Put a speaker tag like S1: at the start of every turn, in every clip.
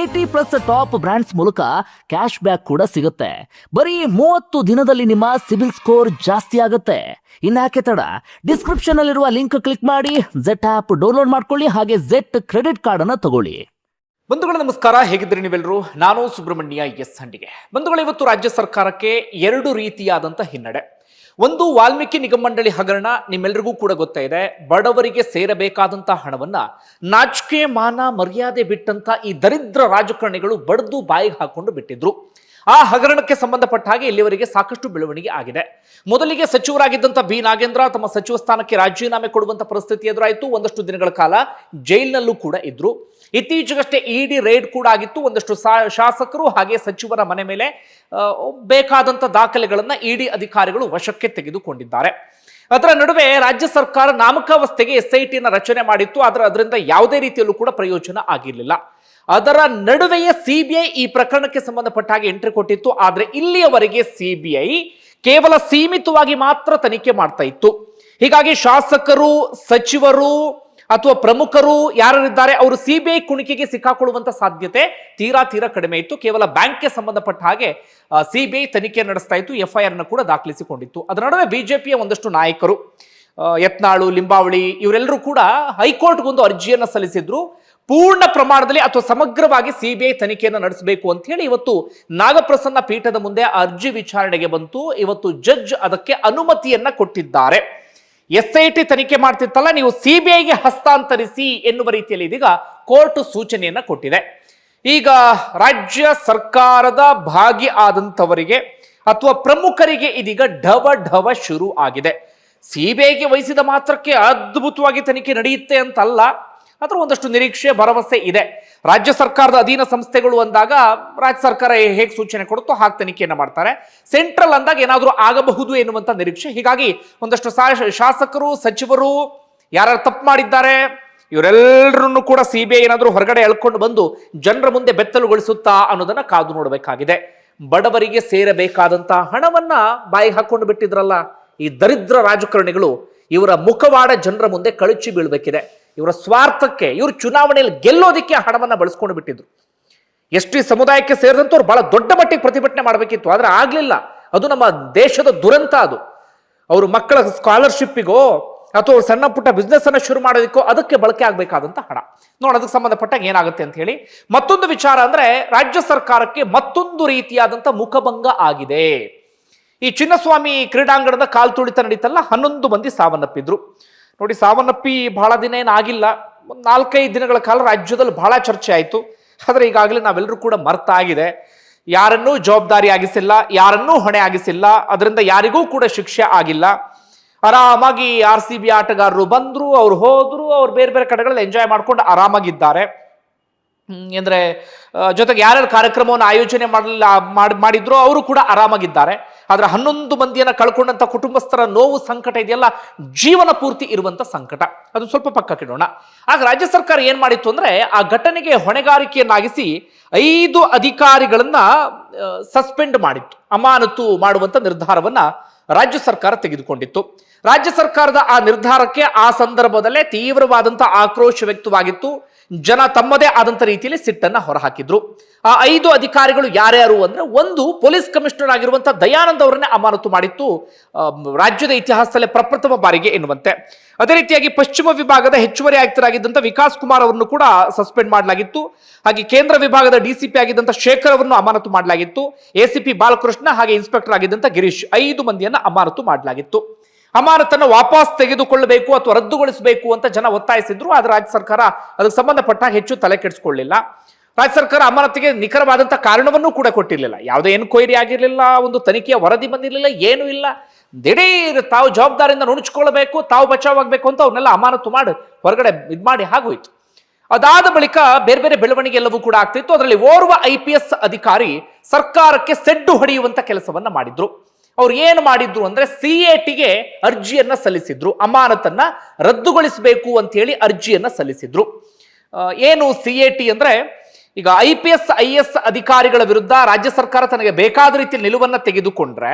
S1: Eighty plus top brands ಮೂಲಕ cash back ಕೂಡ ಸಿಗುತ್ತೆ. ಬರೀ ಮೂವತ್ತು ದಿನದಲ್ಲಿ ನಿಮ್ಮ ಸಿಬಿಲ್ ಸ್ಕೋರ್ ಜಾಸ್ತಿ ಆಗುತ್ತೆ. ಇನ್ಯಾಕೆ ತಡ? ಡಿಸ್ಕ್ರಿಪ್ಷನ್ ಅಲ್ಲಿರುವ ಲಿಂಕ್ ಕ್ಲಿಕ್ ಮಾಡಿ ಜೆಟ್ ಆಪ್ ಡೌನ್ಲೋಡ್ ಮಾಡ್ಕೊಳ್ಳಿ, ಹಾಗೆ ಜೆಟ್ ಕ್ರೆಡಿಟ್ ಕಾರ್ಡ್ ಅನ್ನ ತಗೊಳ್ಳಿ.
S2: ಬಂಧುಗಳ, ನಮಸ್ಕಾರ. ಹೇಗಿದ್ರಿ ನೀವೆಲ್ಲರೂ? ನಾನು ಸುಬ್ರಹ್ಮಣ್ಯ ಎಸ್ ಹಂಡಿಗೆ. ಬಂಧುಗಳು, ಇವತ್ತು ರಾಜ್ಯ ಸರ್ಕಾರಕ್ಕೆ ಎರಡು ರೀತಿಯಾದಂತಹ ಹಿನ್ನಡೆ. ಒಂದು ವಾಲ್ಮೀಕಿ ನಿಗಮ ಮಂಡಳಿ ಹಗರಣ ನಿಮ್ಮೆಲ್ಲರಿಗೂ ಕೂಡ ಗೊತ್ತಾ ಇದೆ. ಬಡವರಿಗೆ ಸೇರಬೇಕಾದಂಥ ಹಣವನ್ನ ನಾಚಿಕೆ ಮಾನ ಮರ್ಯಾದೆ ಬಿಟ್ಟಂತ ಈ ದರಿದ್ರ ರಾಜಕಾರಣಿಗಳು ಬಡ್ದು ಬಾಯಿಗೆ ಹಾಕೊಂಡು ಬಿಟ್ಟಿದ್ರು. ಆ ಹಗರಣಕ್ಕೆ ಸಂಬಂಧಪಟ್ಟ ಹಾಗೆ ಇಲ್ಲಿವರೆಗೆ ಸಾಕಷ್ಟು ಬೆಳವಣಿಗೆ ಆಗಿದೆ. ಮೊದಲಿಗೆ ಸಚಿವರಾಗಿದ್ದಂಥ ಬಿ ನಾಗೇಂದ್ರ ತಮ್ಮ ಸಚಿವ ಸ್ಥಾನಕ್ಕೆ ರಾಜೀನಾಮೆ ಕೊಡುವಂತ ಪರಿಸ್ಥಿತಿ ಎದುರಾಯಿತು. ಒಂದಷ್ಟು ದಿನಗಳ ಕಾಲ ಜೈಲಿನಲ್ಲೂ ಕೂಡ ಇದ್ರು. ಇತ್ತೀಚೆಗಷ್ಟೇ ಇಡಿ ರೇಡ್ ಕೂಡ ಆಗಿತ್ತು. ಒಂದಷ್ಟು ಶಾಸಕರು ಹಾಗೆ ಸಚಿವರ ಮನೆ ಮೇಲೆ ಬೇಕಾದಂಥ ದಾಖಲೆಗಳನ್ನ ಇಡಿ ಅಧಿಕಾರಿಗಳು ವಶಕ್ಕೆ ತೆಗೆದುಕೊಂಡಿದ್ದಾರೆ. ಅದರ ನಡುವೆ ರಾಜ್ಯ ಸರ್ಕಾರ ನಾಮಕಾವಸ್ಥೆಗೆ ಎಸ್ ಐ ಟಿನ ರಚನೆ ಮಾಡಿತ್ತು. ಆದರೆ ಅದರಿಂದ ಯಾವುದೇ ರೀತಿಯಲ್ಲೂ ಕೂಡ ಪ್ರಯೋಜನ ಆಗಿರಲಿಲ್ಲ. ಅದರ ನಡುವೆಯೇ ಸಿಬಿಐ ಈ ಪ್ರಕರಣಕ್ಕೆ ಸಂಬಂಧಪಟ್ಟ ಹಾಗೆ ಎಂಟ್ರಿ ಕೊಟ್ಟಿತ್ತು. ಆದರೆ ಇಲ್ಲಿಯವರೆಗೆ ಸಿಬಿಐ ಕೇವಲ ಸೀಮಿತವಾಗಿ ಮಾತ್ರ ತನಿಖೆ ಮಾಡ್ತಾ ಇತ್ತು. ಹೀಗಾಗಿ ಶಾಸಕರು, ಸಚಿವರು ಅಥವಾ ಪ್ರಮುಖರು ಯಾರಿದ್ದಾರೆ ಅವರು ಸಿಬಿಐ ಕುಣಿಕೆಗೆ ಸಿಕ್ಕಾಕೊಳ್ಳುವಂತ ಸಾಧ್ಯತೆ ತೀರಾ ತೀರಾ ಕಡಿಮೆ ಇತ್ತು. ಕೇವಲ ಬ್ಯಾಂಕ್ಗೆ ಸಂಬಂಧಪಟ್ಟ ಹಾಗೆ ಸಿಬಿಐ ತನಿಖೆ ನಡೆಸ್ತಾ ಇತ್ತು. ಎಫ್ಐಆರ್ನ ಕೂಡ ದಾಖಲಿಸಿಕೊಂಡಿತ್ತು. ಅದರ ನಡುವೆ ಬಿಜೆಪಿಯ ಒಂದಷ್ಟು ನಾಯಕರು ಯತ್ನಾಳು, ಲಿಂಬಾವಳಿ, ಇವರೆಲ್ಲರೂ ಕೂಡ ಹೈಕೋರ್ಟ್ಗೊಂದು ಅರ್ಜಿಯನ್ನು ಸಲ್ಲಿಸಿದ್ರು. ಪೂರ್ಣ ಪ್ರಮಾಣದಲ್ಲಿ ಅಥವಾ ಸಮಗ್ರವಾಗಿ ಸಿಬಿಐ ತನಿಖೆಯನ್ನು ನಡೆಸಬೇಕು ಅಂತ ಹೇಳಿ ಇವತ್ತು ನಾಗಪ್ರಸನ್ನ ಪೀಠದ ಮುಂದೆ ಅರ್ಜಿ ವಿಚಾರಣೆಗೆ ಬಂತು. ಇವತ್ತು ಜಡ್ಜ್ ಅದಕ್ಕೆ ಅನುಮತಿಯನ್ನ ಕೊಟ್ಟಿದ್ದಾರೆ. ಎಸ್ ಐ ಟಿ ತನಿಖೆ ಮಾಡ್ತಿತ್ತಲ್ಲ, ನೀವು ಸಿಬಿಐಗೆ ಹಸ್ತಾಂತರಿಸಿ ಎನ್ನುವ ರೀತಿಯಲ್ಲಿ ಇದೀಗ ಕೋರ್ಟ್ ಸೂಚನೆಯನ್ನ ಕೊಟ್ಟಿದೆ. ಈಗ ರಾಜ್ಯ ಸರ್ಕಾರದ ಭಾಗಿ ಆದಂಥವರಿಗೆ ಅಥವಾ ಪ್ರಮುಖರಿಗೆ ಇದೀಗ ಢವ ಢವ ಶುರು ಆಗಿದೆ. ಸಿಬಿಐಗೆ ವಹಿಸಿದ ಮಾತ್ರಕ್ಕೆ ಅದ್ಭುತವಾಗಿ ತನಿಖೆ ನಡೆಯುತ್ತೆ ಅಂತಲ್ಲ ಅದರ ಒಂದಷ್ಟು ನಿರೀಕ್ಷೆ, ಭರವಸೆ ಇದೆ. ರಾಜ್ಯ ಸರ್ಕಾರದ ಅಧೀನ ಸಂಸ್ಥೆಗಳು ಅಂದಾಗ ರಾಜ್ಯ ಸರ್ಕಾರ ಹೇಗೆ ಸೂಚನೆ ಕೊಡುತ್ತೋ ಹಾಗೆ ತನಿಖೆಯನ್ನು ಮಾಡ್ತಾರೆ. ಸೆಂಟ್ರಲ್ ಅಂದಾಗ ಏನಾದರೂ ಆಗಬಹುದು ಎನ್ನುವಂಥ ನಿರೀಕ್ಷೆ. ಹೀಗಾಗಿ ಒಂದಷ್ಟು ಶಾಸಕರು, ಸಚಿವರು ಯಾರು ತಪ್ಪು ಮಾಡಿದ್ದಾರೆ ಇವರೆಲ್ಲರನ್ನು ಕೂಡ ಸಿ ಬಿ ಐ ಏನಾದರೂ ಹೊರಗಡೆ ಎಳ್ಕೊಂಡು ಬಂದು ಜನರ ಮುಂದೆ ಬೆತ್ತಲುಗೊಳಿಸುತ್ತಾ ಅನ್ನೋದನ್ನು ಕಾದು ನೋಡಬೇಕಾಗಿದೆ. ಬಡವರಿಗೆ ಸೇರಬೇಕಾದಂತಹ ಹಣವನ್ನ ಬಾಯಿಗೆ ಹಾಕೊಂಡು ಬಿಟ್ಟಿದ್ರಲ್ಲ, ಈ ದರಿದ್ರ ರಾಜಕಾರಣಿಗಳು ಇವರ ಮುಖವಾಡ ಜನರ ಮುಂದೆ ಕಳಚಿ ಬೀಳ್ಬೇಕಿದೆ. ಇವರ ಸ್ವಾರ್ಥಕ್ಕೆ, ಇವರು ಚುನಾವಣೆಯಲ್ಲಿ ಗೆಲ್ಲೋದಿಕ್ಕೆ ಹಣವನ್ನು ಬಳಸ್ಕೊಂಡು ಬಿಟ್ಟಿದ್ರು. ಎಸ್ ಟಿ ಸಮುದಾಯಕ್ಕೆ ಸೇರಿದಂತವ್ರು ಬಹಳ ದೊಡ್ಡ ಮಟ್ಟಿಗೆ ಪ್ರತಿಭಟನೆ ಮಾಡಬೇಕಿತ್ತು. ಆದರೆ ಆಗಲಿಲ್ಲ. ಅದು ನಮ್ಮ ದೇಶದ ದುರಂತ ಅದು. ಅವರು ಮಕ್ಕಳ ಸ್ಕಾಲರ್ಶಿಪ್ಪಿಗೋ ಅಥವಾ ಸಣ್ಣ ಪುಟ್ಟ ಬಿಸ್ನೆಸ್ ಅನ್ನು ಶುರು ಮಾಡೋದಕ್ಕೋ ಅದಕ್ಕೆ ಬಳಕೆ ಆಗಬೇಕಾದಂತ ಹಣ. ನೋಡಿ ಅದಕ್ಕೆ ಸಂಬಂಧಪಟ್ಟಾಗ ಏನಾಗುತ್ತೆ ಅಂತ ಹೇಳಿ. ಮತ್ತೊಂದು ವಿಚಾರ ಅಂದ್ರೆ ರಾಜ್ಯ ಸರ್ಕಾರಕ್ಕೆ ಮತ್ತೊಂದು ರೀತಿಯಾದಂತ ಮುಖಭಂಗ ಆಗಿದೆ. ಈ ಚಿನ್ನಸ್ವಾಮಿ ಕ್ರೀಡಾಂಗಣದ ಕಾಲ್ ತುಳಿತ ನಡೀತಲ್ಲ, ಹನ್ನೊಂದು ಮಂದಿ ಸಾವನ್ನಪ್ಪಿದ್ರು. ನೋಡಿ, ಸಾವನ್ನಪ್ಪಿ ಬಹಳ ದಿನ ಏನಾಗಿಲ್ಲ ಒಂದು ನಾಲ್ಕೈದು ದಿನಗಳ ಕಾಲ ರಾಜ್ಯದಲ್ಲಿ ಬಹಳ ಚರ್ಚೆ ಆಯಿತು. ಆದರೆ ಈಗಾಗಲೇ ನಾವೆಲ್ಲರೂ ಕೂಡ ಮರ್ತಾಗಿದೆ ಯಾರನ್ನೂ ಜವಾಬ್ದಾರಿ ಆಗಿಸಿಲ್ಲ, ಯಾರನ್ನೂ ಹೊಣೆ ಆಗಿಸಿಲ್ಲ, ಅದರಿಂದ ಯಾರಿಗೂ ಕೂಡ ಶಿಕ್ಷೆ ಆಗಿಲ್ಲ. ಆರಾಮಾಗಿ ಆರ್ ಸಿ ಬಿ ಆಟಗಾರರು ಬಂದ್ರು, ಅವ್ರು ಹೋದ್ರು, ಅವ್ರು ಬೇರೆ ಬೇರೆ ಕಡೆಗಳಲ್ಲಿ ಎಂಜಾಯ್ ಮಾಡ್ಕೊಂಡು ಆರಾಮಾಗಿದ್ದಾರೆ. ಅಂದರೆ ಜೊತೆಗೆ ಯಾರ್ಯಾರು ಕಾರ್ಯಕ್ರಮವನ್ನು ಆಯೋಜನೆ ಮಾಡಲಿಲ್ಲ, ಮಾಡ್- ಮಾಡಿದ್ರು ಅವರು ಕೂಡ ಆರಾಮಾಗಿದ್ದಾರೆ. ಆದ್ರೆ ಹನ್ನೊಂದು ಮಂದಿಯನ್ನು ಕಳ್ಕೊಂಡಂಥ ಕುಟುಂಬಸ್ಥರ ನೋವು ಸಂಕಟ ಇದೆಯಲ್ಲ, ಜೀವನ ಪೂರ್ತಿ ಇರುವಂಥ ಸಂಕಟ. ಅದು ಸ್ವಲ್ಪ ಪಕ್ಕಕ್ಕಿಡೋಣ ಆಗ ರಾಜ್ಯ ಸರ್ಕಾರ ಏನು ಮಾಡಿತ್ತು ಅಂದರೆ, ಆ ಘಟನೆಗೆ ಹೊಣೆಗಾರಿಕೆಯನ್ನಾಗಿಸಿ ಐದು ಅಧಿಕಾರಿಗಳನ್ನು ಸಸ್ಪೆಂಡ್ ಮಾಡಿತ್ತು. ಅಮಾನತು ಮಾಡುವಂಥ ನಿರ್ಧಾರವನ್ನು ರಾಜ್ಯ ಸರ್ಕಾರ ತೆಗೆದುಕೊಂಡಿತ್ತು. ರಾಜ್ಯ ಸರ್ಕಾರದ ಆ ನಿರ್ಧಾರಕ್ಕೆ ಆ ಸಂದರ್ಭದಲ್ಲೇ ತೀವ್ರವಾದಂಥ ಆಕ್ರೋಶ ವ್ಯಕ್ತವಾಗಿತ್ತು. ಜನ ತಮ್ಮದೇ ಆದಂತ ರೀತಿಯಲ್ಲಿ ಸಿಟ್ಟನ್ನ ಹೊರಹಾಕಿದ್ರು. ಆ ಐದು ಅಧಿಕಾರಿಗಳು ಯಾರ್ಯಾರು ಅಂದ್ರೆ ಒಂದು ಪೊಲೀಸ್ ಕಮಿಷನರ್ ಆಗಿರುವಂತಹ ದಯಾನಂದ ಅವರನ್ನೇ ಅಮಾನತು ಮಾಡಿತ್ತು. ರಾಜ್ಯದ ಇತಿಹಾಸದಲ್ಲೇ ಪ್ರಪ್ರಥಮ ಬಾರಿಗೆ ಎನ್ನುವಂತೆ. ಅದೇ ರೀತಿಯಾಗಿ ಪಶ್ಚಿಮ ವಿಭಾಗದ ಹೆಚ್ಚುವರಿ ಆಯುಕ್ತರಾಗಿದ್ದಂಥ ವಿಕಾಸ್ ಕುಮಾರ್ ಅವರನ್ನು ಕೂಡ ಸಸ್ಪೆಂಡ್ ಮಾಡಲಾಗಿತ್ತು. ಹಾಗೆ ಕೇಂದ್ರ ವಿಭಾಗದ ಡಿಸಿಪಿ ಆಗಿದ್ದಂಥ ಶೇಖರ್ ಅವರನ್ನು ಅಮಾನತು ಮಾಡಲಾಗಿತ್ತು. ಎಸಿಪಿ ಬಾಲಕೃಷ್ಣ ಹಾಗೆ ಇನ್ಸ್ಪೆಕ್ಟರ್ ಆಗಿದ್ದಂಥ ಗಿರೀಶ್ ಐದು ಮಂದಿಯನ್ನ ಅಮಾನತು ಮಾಡಲಾಗಿತ್ತು. ಅಮಾನತನ್ನು ವಾಪಸ್ ತೆಗೆದುಕೊಳ್ಳಬೇಕು ಅಥವಾ ರದ್ದುಗೊಳಿಸಬೇಕು ಅಂತ ಜನ ಒತ್ತಾಯಿಸಿದ್ರು, ಆದರೆ ರಾಜ್ಯ ಸರ್ಕಾರ ಅದಕ್ಕೆ ಸಂಬಂಧಪಟ್ಟ ಹೆಚ್ಚು ತಲೆ ಕೆಡಿಸ್ಕೊಳ್ಳಿಲ್ಲ. ರಾಜ್ಯ ಸರ್ಕಾರ ಅಮಾನತಿಗೆ ನಿಖರವಾದಂಥ ಕಾರಣವನ್ನೂ ಕೂಡ ಕೊಟ್ಟಿರಲಿಲ್ಲ. ಯಾವುದೇ ಎನ್ಕ್ವೈರಿ ಆಗಿರಲಿಲ್ಲ, ಒಂದು ತನಿಖೆಯ ವರದಿ ಬಂದಿರಲಿಲ್ಲ, ಏನೂ ಇಲ್ಲ. ದಿಢೀರ್ ತಾವು ಜವಾಬ್ದಾರಿಯಿಂದ ನುಣುಚ್ಕೊಳ್ಬೇಕು, ತಾವು ಬಚಾವಾಗಬೇಕು ಅಂತ ಅವ್ರನ್ನೆಲ್ಲ ಅಮಾನತು ಮಾಡಿ ಹೊರಗಡೆ ಇದು ಮಾಡಿ ಆಗೋಯ್ತು ಅದಾದ ಬಳಿಕ ಬೇರೆ ಬೇರೆ ಬೆಳವಣಿಗೆ ಎಲ್ಲವೂ ಕೂಡ ಆಗ್ತಿತ್ತು. ಅದರಲ್ಲಿ ಓರ್ವ ಐ ಪಿ ಎಸ್ ಅಧಿಕಾರಿ ಸರ್ಕಾರಕ್ಕೆ ಸೆಡ್ಡು ಹೊಡೆಯುವಂತ ಕೆಲಸವನ್ನ ಮಾಡಿದ್ರು. ಅವ್ರು ಏನು ಮಾಡಿದ್ರು ಅಂದ್ರೆ ಸಿ ಎ ಟಿಗೆ ಅರ್ಜಿಯನ್ನ ಸಲ್ಲಿಸಿದ್ರು, ಅಮಾನತನ್ನ ರದ್ದುಗೊಳಿಸಬೇಕು ಅಂತ ಹೇಳಿ ಅರ್ಜಿಯನ್ನ ಸಲ್ಲಿಸಿದ್ರು. ಏನು ಸಿ ಎ ಟಿ ಅಂದ್ರೆ ಈಗ I P S I S ಅಧಿಕಾರಿಗಳ ವಿರುದ್ಧ ರಾಜ್ಯ ಸರ್ಕಾರ ತನಗೆ ಬೇಕಾದ ರೀತಿಯ ನಿಲುವನ್ನ ತೆಗೆದುಕೊಂಡ್ರೆ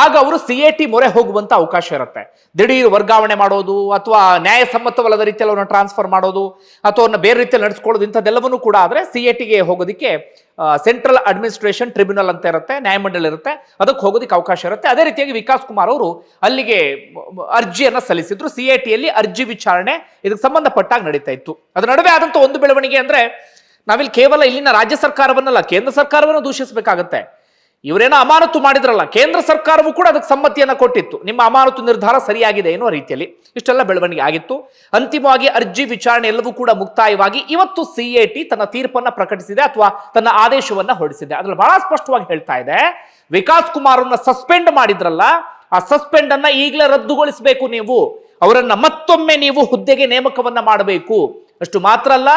S2: ಆಗ ಅವರು ಸಿ ಎ ಟಿ ಮೊರೆ ಹೋಗುವಂತ ಅವಕಾಶ ಇರುತ್ತೆ. ದಿಢೀರ್ ವರ್ಗಾವಣೆ ಮಾಡೋದು ಅಥವಾ ನ್ಯಾಯಸಮ್ಮತವಲ್ಲದ ರೀತಿಯಲ್ಲಿ ಅವ್ರನ್ನ ಟ್ರಾನ್ಸ್ಫರ್ ಮಾಡೋದು ಅಥವಾ ಅವ್ರನ್ನ ಬೇರೆ ರೀತಿಯಲ್ಲಿ ನಡೆಸ್ಕೊಳ್ಳೋದು ಇಂಥದ್ದೆಲ್ಲವನ್ನೂ ಕೂಡ ಆದ್ರೆ ಸಿ ಎ ಟಿಗೆ ಹೋಗೋದಕ್ಕೆ ಸೆಂಟ್ರಲ್ ಅಡ್ಮಿನಿಸ್ಟ್ರೇಷನ್ ಟ್ರಿಬ್ಯುನಲ್ ಅಂತ ಇರುತ್ತೆ, ನ್ಯಾಯಮಂಡಳಿ ಇರುತ್ತೆ. ಅದಕ್ಕೆ ಹೋಗೋದಕ್ಕೆ ಅವಕಾಶ ಇರುತ್ತೆ. ಅದೇ ರೀತಿಯಾಗಿ ವಿಕಾಸ್ ಕುಮಾರ್ ಅವರು ಅಲ್ಲಿಗೆ, ಅರ್ಜಿಯನ್ನ ಸಲ್ಲಿಸಿದ್ರು. ಸಿ ಎ ಟಿಯಲ್ಲಿ ಅರ್ಜಿ ವಿಚಾರಣೆ ಇದಕ್ಕೆ ಸಂಬಂಧಪಟ್ಟಾಗ ನಡೀತಾ ಇತ್ತು. ಅದರ ನಡುವೆ ಆದಂತ ಒಂದು ಬೆಳವಣಿಗೆ ಅಂದ್ರೆ ನಾವಿಲ್ಲಿ ಕೇವಲ ಇಲ್ಲಿನ ರಾಜ್ಯ ಸರ್ಕಾರವನ್ನಲ್ಲ, ಕೇಂದ್ರ ಸರ್ಕಾರವನ್ನು ದೂಷಿಸಬೇಕಾಗತ್ತೆ. ಇವರೇನೋ ಅಮಾನತು ಮಾಡಿದ್ರಲ್ಲ, ಕೇಂದ್ರ ಸರ್ಕಾರವೂ ಕೂಡ ಅದಕ್ಕೆ ಸಮ್ಮತಿಯನ್ನು ಕೊಟ್ಟಿತ್ತು. ನಿಮ್ಮ ಅಮಾನತು ನಿರ್ಧಾರ ಸರಿಯಾಗಿದೆ ಎನ್ನುವ ರೀತಿಯಲ್ಲಿ ಇಷ್ಟೆಲ್ಲ ಬೆಳವಣಿಗೆ ಆಗಿತ್ತು. ಅಂತಿಮವಾಗಿ ಅರ್ಜಿ ವಿಚಾರಣೆ ಎಲ್ಲವೂ ಕೂಡ ಮುಕ್ತಾಯವಾಗಿ ಇವತ್ತು ಸಿ ಎ ಟಿ ತನ್ನ ತೀರ್ಪನ್ನು ಪ್ರಕಟಿಸಿದೆ ಅಥವಾ ತನ್ನ ಆದೇಶವನ್ನು ಹೊರಡಿಸಿದೆ. ಅದ್ರಲ್ಲಿ ಬಹಳ ಸ್ಪಷ್ಟವಾಗಿ ಹೇಳ್ತಾ ಇದೆ, ವಿಕಾಸ್ ಕುಮಾರ್ ಸಸ್ಪೆಂಡ್ ಮಾಡಿದ್ರಲ್ಲ, ಆ ಸಸ್ಪೆಂಡ್ ಅನ್ನ ಈಗಲೇ ರದ್ದುಗೊಳಿಸಬೇಕು ನೀವು. ಅವರನ್ನ ಮತ್ತೊಮ್ಮೆ ನೀವು ಹುದ್ದೆಗೆ ನೇಮಕವನ್ನ ಮಾಡಬೇಕು. ಅಷ್ಟು ಮಾತ್ರ ಅಲ್ಲ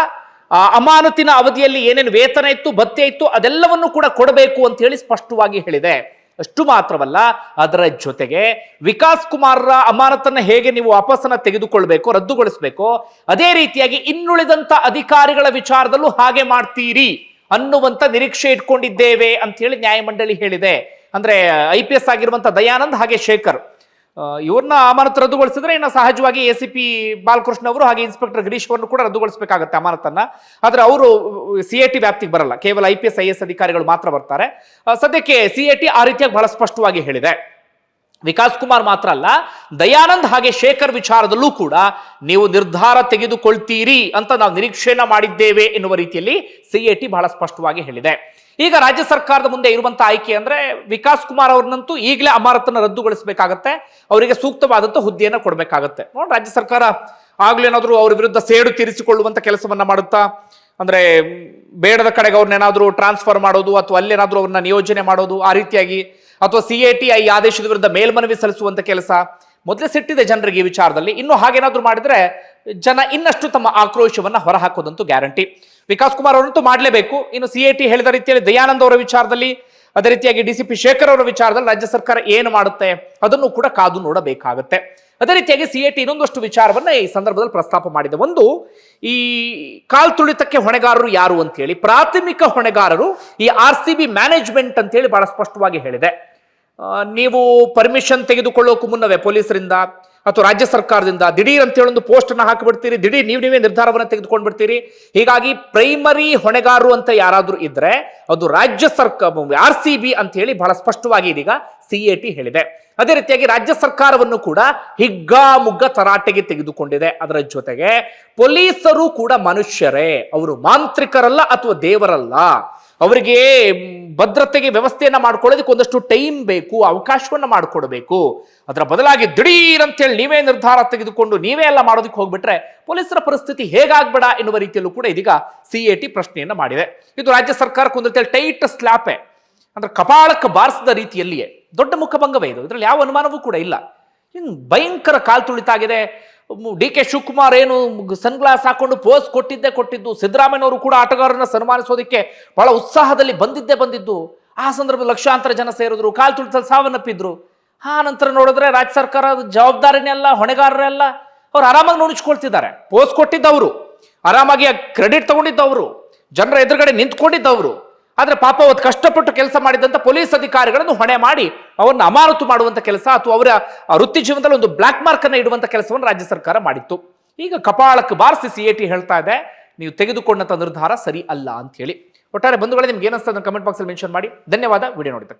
S2: ಆ ಅಮಾನತಿನ ಅವಧಿಯಲ್ಲಿ ಏನೇನು ವೇತನ ಇತ್ತು, ಭತ್ಯೆ ಇತ್ತು, ಅದೆಲ್ಲವನ್ನು ಕೂಡ ಕೊಡಬೇಕು ಅಂತ ಹೇಳಿ ಸ್ಪಷ್ಟವಾಗಿ ಹೇಳಿದೆ. ಅಷ್ಟು ಮಾತ್ರವಲ್ಲ, ಅದರ ಜೊತೆಗೆ ವಿಕಾಸ್ ಕುಮಾರ್ರ ಅಮಾನತನ್ನ ಹೇಗೆ ನೀವು ವಾಪಸ್ಸನ್ನ ತೆಗೆದುಕೊಳ್ಬೇಕು, ರದ್ದುಗೊಳಿಸಬೇಕು, ಅದೇ ರೀತಿಯಾಗಿ ಇನ್ನುಳಿದಂತ ಅಧಿಕಾರಿಗಳ ವಿಚಾರದಲ್ಲೂ ಹಾಗೆ ಮಾಡ್ತೀರಿ ಅನ್ನುವಂತ ನಿರೀಕ್ಷೆ ಇಟ್ಕೊಂಡಿದ್ದೇವೆ ಅಂತ ಹೇಳಿ ನ್ಯಾಯಮಂಡಳಿ ಹೇಳಿದೆ. ಅಂದ್ರೆ ಐ ಪಿ ಎಸ್ ಆಗಿರುವಂತ ದಯಾನಂದ್ ಹಾಗೆ ಶೇಖರ್ ಇವ್ರನ್ನ ಅಮಾನತು ರದ್ದುಗೊಳಿಸಿದ್ರೆ ಇನ್ನು ಸಹಜವಾಗಿ ಎ ಸಿ ಪಿ ಬಾಲಕೃಷ್ಣ ಅವರು ಹಾಗೆ ಇನ್ಸ್ಪೆಕ್ಟರ್ ಗಿರೀಶ್ ಅವರನ್ನು ಕೂಡ ರದ್ದುಗೊಳಿಸಬೇಕಾಗುತ್ತೆ ಅಮಾನತನ್ನ ಆದರೆ ಅವರು ಸಿ ಎ ಟಿ ವ್ಯಾಪ್ತಿಗೆ ಬರಲ್ಲ. ಕೇವಲ I P S I S ಅಧಿಕಾರಿಗಳು ಮಾತ್ರ ಬರ್ತಾರೆ. ಸದ್ಯಕ್ಕೆ ಸಿ ಎ ಟಿ ಆ ರೀತಿಯಾಗಿ ಬಹಳ ಸ್ಪಷ್ಟವಾಗಿ ಹೇಳಿದೆ. ವಿಕಾಸ್ ಕುಮಾರ್ ಮಾತ್ರ ಅಲ್ಲ, ದಯಾನಂದ್ ಹಾಗೆ ಶೇಖರ್ ವಿಚಾರದಲ್ಲೂ ಕೂಡ ನೀವು ನಿರ್ಧಾರ ತೆಗೆದುಕೊಳ್ತೀರಿ ಅಂತ ನಾವು ನಿರೀಕ್ಷೆಯನ್ನ ಮಾಡಿದ್ದೇವೆ ಎನ್ನುವ ರೀತಿಯಲ್ಲಿ ಸಿಎಟಿ ಬಹಳ ಸ್ಪಷ್ಟವಾಗಿ ಹೇಳಿದೆ. ಈಗ ರಾಜ್ಯ ಸರ್ಕಾರದ ಮುಂದೆ ಇರುವಂತಹ ಆಯ್ಕೆ ಅಂದ್ರೆ ವಿಕಾಸ್ ಕುಮಾರ್ ಅವ್ರನ್ನಂತೂ ಈಗಲೇ ಅಮಾರತನ ರದ್ದುಗೊಳಿಸಬೇಕಾಗತ್ತೆ, ಅವರಿಗೆ ಸೂಕ್ತವಾದಂತ ಹುದ್ದೆಯನ್ನು ಕೊಡಬೇಕಾಗತ್ತೆ. ರಾಜ್ಯ ಸರ್ಕಾರ ಆಗ್ಲೇನಾದ್ರೂ ಅವ್ರ ವಿರುದ್ಧ ಸೇಡು ತೀರಿಸಿಕೊಳ್ಳುವಂತ ಕೆಲಸವನ್ನ ಮಾಡುತ್ತಾ ಅಂದ್ರೆ ಬೇಡದ ಕಡೆಗೆ ಅವ್ರನ್ನೇನಾದ್ರೂ ಟ್ರಾನ್ಸ್ಫರ್ ಮಾಡೋದು ಅಥವಾ ಅಲ್ಲೇನಾದರೂ ಅವ್ರನ್ನ ನಿಯೋಜನೆ ಮಾಡೋದು ಆ ರೀತಿಯಾಗಿ ಅಥವಾ ಸಿ ಎ ಟಿ ಐ ಆದೇಶದ ವಿರುದ್ಧ ಮೇಲ್ಮನವಿ ಸಲ್ಲಿಸುವಂತ ಕೆಲಸ ಮೊದಲೇ ಸಿಟ್ಟಿದೆ ಜನರಿಗೆ ಈ ವಿಚಾರದಲ್ಲಿ. ಇನ್ನು ಹಾಗೇನಾದರೂ ಮಾಡಿದ್ರೆ ಜನ ಇನ್ನಷ್ಟು ತಮ್ಮ ಆಕ್ರೋಶವನ್ನ ಹೊರಹಾಕೋದಂತೂ ಗ್ಯಾರಂಟಿ. ವಿಕಾಸ್ ಕುಮಾರ್ ಅವರಂತೂ ಮಾಡಲೇಬೇಕು. ಇನ್ನು ಸಿ ಹೇಳಿದ ರೀತಿಯಲ್ಲಿ ದಯಾನಂದ ಅವರ ವಿಚಾರದಲ್ಲಿ ಅದೇ ರೀತಿಯಾಗಿ ಡಿ ಸಿ ಪಿ ಶೇಖರ್ ಅವರ ವಿಚಾರದಲ್ಲಿ ರಾಜ್ಯ ಸರ್ಕಾರ ಏನು ಮಾಡುತ್ತೆ ಅದನ್ನು ಕೂಡ ಕಾದು ನೋಡಬೇಕಾಗುತ್ತೆ. ಅದೇ ರೀತಿಯಾಗಿ ಸಿ ಎ ಟಿ ಇನ್ನೊಂದಷ್ಟು ವಿಚಾರವನ್ನ ಈ ಸಂದರ್ಭದಲ್ಲಿ ಪ್ರಸ್ತಾಪ ಮಾಡಿದೆ. ಒಂದು, ಈ ಕಾಲ್ ತುಳಿತಕ್ಕೆ ಹೊಣೆಗಾರರು ಯಾರು ಅಂತ ಹೇಳಿ ಪ್ರಾಥಮಿಕ ಹೊಣೆಗಾರರು ಈ ಆರ್ ಸಿ ಬಿ ಮ್ಯಾನೇಜ್ಮೆಂಟ್ ಅಂತ ಹೇಳಿ ಬಹಳ ಸ್ಪಷ್ಟವಾಗಿ ಹೇಳಿದೆ. ನೀವು ಪರ್ಮಿಷನ್ ತೆಗೆದುಕೊಳ್ಳೋಕು ಮುನ್ನವೇ ಪೊಲೀಸರಿಂದ? ಅಥವಾ ರಾಜ್ಯ ಸರ್ಕಾರದಿಂದ ದಿಢೀರ್ ಅಂತ ಹೇಳೊಂದು ಪೋಸ್ಟ್ ಅನ್ನ ಹಾಕಿಬಿಡ್ತೀರಿ, ದಿಢೀರ್ ನೀವು ನೀವೇ ನಿರ್ಧಾರವನ್ನು ತೆಗೆದುಕೊಂಡು ಬಿಡ್ತೀರಿ ಹೀಗಾಗಿ ಪ್ರೈಮರಿ ಹೊಣೆಗಾರರು ಅಂತ ಯಾರಾದರೂ ಇದ್ರೆ ಅದು ರಾಜ್ಯ ಸರ್ಕಾರ ಆರ್ ಸಿ ಬಿ ಅಂತ ಹೇಳಿ ಬಹಳ ಸ್ಪಷ್ಟವಾಗಿ ಇದೀಗ ಸಿ ಎ ಟಿ ಹೇಳಿದೆ. ಅದೇ ರೀತಿಯಾಗಿ ರಾಜ್ಯ ಸರ್ಕಾರವನ್ನು ಕೂಡ ಹಿಗ್ಗಾಮುಗ್ಗ ತರಾಟೆಗೆ ತೆಗೆದುಕೊಂಡಿದೆ. ಅದರ ಜೊತೆಗೆ ಪೊಲೀಸರು ಕೂಡ ಮನುಷ್ಯರೇ, ಅವರು ಮಾಂತ್ರಿಕರಲ್ಲ ಅಥವಾ ದೇವರಲ್ಲ. ಅವರಿಗೆ ಭದ್ರತೆಗೆ ವ್ಯವಸ್ಥೆಯನ್ನ ಮಾಡ್ಕೊಳ್ಳೋದಕ್ಕೆ ಒಂದಷ್ಟು ಟೈಮ್ ಬೇಕು, ಅವಕಾಶವನ್ನ ಮಾಡಿಕೊಡ್ಬೇಕು. ಅದರ ಬದಲಾಗಿ ದಿಢೀರ್ ಅಂತೇಳಿ ನೀವೇ ನಿರ್ಧಾರ ತೆಗೆದುಕೊಂಡು ನೀವೇ ಎಲ್ಲ ಮಾಡೋದಕ್ಕೆ ಹೋಗ್ಬಿಟ್ರೆ ಪೊಲೀಸರ ಪರಿಸ್ಥಿತಿ ಹೇಗಾಗ್ಬೇಡ ಎನ್ನುವ ರೀತಿಯಲ್ಲೂ ಕೂಡ ಇದೀಗ ಸಿ ಎ ಟಿ ಪ್ರಶ್ನೆಯನ್ನ ಮಾಡಿದೆ. ಇದು ರಾಜ್ಯ ಸರ್ಕಾರಕ್ಕೆ ಒಂದು ಟೈಟ್ ಸ್ಲ್ಯಾಪೆ ಅಂದ್ರೆ ಕಪಾಳಕ್ಕೆ ಬಾರಿಸಿದ ರೀತಿಯಲ್ಲಿಯೇ. ದೊಡ್ಡ ಮುಖಭಂಗವೇ ಇದು. ಇದರಲ್ಲಿ ಯಾವ ಅನುಮಾನವೂ ಕೂಡ ಇಲ್ಲ. ಇನ್ನು ಭಯಂಕರ ಕಾಲ್ ತುಳಿತಾಗಿದೆ ಡಿ ಕೆ ಶಿವಕುಮಾರ್ ಏನು ಸನ್ ಗ್ಲಾಸ್ ಹಾಕೊಂಡು ಪೋಸ್ ಕೊಟ್ಟಿದ್ದೇ ಕೊಟ್ಟಿದ್ದು, ಸಿದ್ದರಾಮಯ್ಯನವರು ಕೂಡ ಆಟಗಾರರನ್ನ ಸನ್ಮಾನಿಸೋದಕ್ಕೆ ಬಹಳ ಉತ್ಸಾಹದಲ್ಲಿ ಬಂದಿದ್ದೇ ಬಂದಿದ್ದು. ಆ ಸಂದರ್ಭದಲ್ಲಿ ಲಕ್ಷಾಂತರ ಜನ ಸೇರಿದ್ರು, ಕಾಲು ತುಳಿತಲ್ಲಿ ಸಾವನ್ನಪ್ಪಿದ್ರು. ಆ ನಂತರ ನೋಡಿದ್ರೆ ರಾಜ್ಯ ಸರ್ಕಾರದ ಜವಾಬ್ದಾರಿನೇ ಅಲ್ಲ, ಹೊಣೆಗಾರರೇ ಅಲ್ಲ, ಅವ್ರು ಆರಾಮಾಗಿ ನುಣುಚ್ಕೊಳ್ತಿದ್ದಾರೆ ಪೋಸ್ ಕೊಟ್ಟಿದ್ದವರು, ಆರಾಮಾಗಿ ಕ್ರೆಡಿಟ್ ತಗೊಂಡಿದ್ದವರು, ಜನರ ಎದುರುಗಡೆ ನಿಂತ್ಕೊಂಡಿದ್ದವರು. ಆದ್ರೆ ಪಾಪ ಅವತ್ತು ಕಷ್ಟಪಟ್ಟು ಕೆಲಸ ಮಾಡಿದಂತ ಪೊಲೀಸ್ ಅಧಿಕಾರಿಗಳನ್ನು ಹೊಣೆ ಮಾಡಿ ಅವರನ್ನ ಅಮಾನತು ಮಾಡುವಂತ ಕೆಲಸ ಅಥವಾ ಅವರ ವೃತ್ತಿ ಜೀವನದಲ್ಲಿ ಒಂದು ಬ್ಲಾಕ್ ಮಾರ್ಕ್ ಇಡುವಂಥ ಕೆಲಸವನ್ನು ರಾಜ್ಯ ಸರ್ಕಾರ ಮಾಡಿತ್ತು. ಈಗ ಕಪಾಳಕ್ಕೆ ಬಾರಿಸಿ ಸಿ ಎ ಟಿ ಹೇಳ್ತಾ ಇದೆ, ನೀವು ತೆಗೆದುಕೊಂಡಂಥ ನಿರ್ಧಾರ ಸರಿ ಅಲ್ಲ ಅಂತ ಹೇಳಿ. ಒಟ್ಟಾರೆ ಬಂಧುಗಳೇ, ನಿಮ್ಗೆ ಏನಿಸ್ತದೆ ಕಮೆಂಟ್ ಬಾಕ್ಸ್ ಅಲ್ಲಿ ಮೆನ್ಷನ್ ಮಾಡಿ. ಧನ್ಯವಾದ, ವಿಡಿಯೋ ನೋಡಿದ್ದಕ್ಕೆ.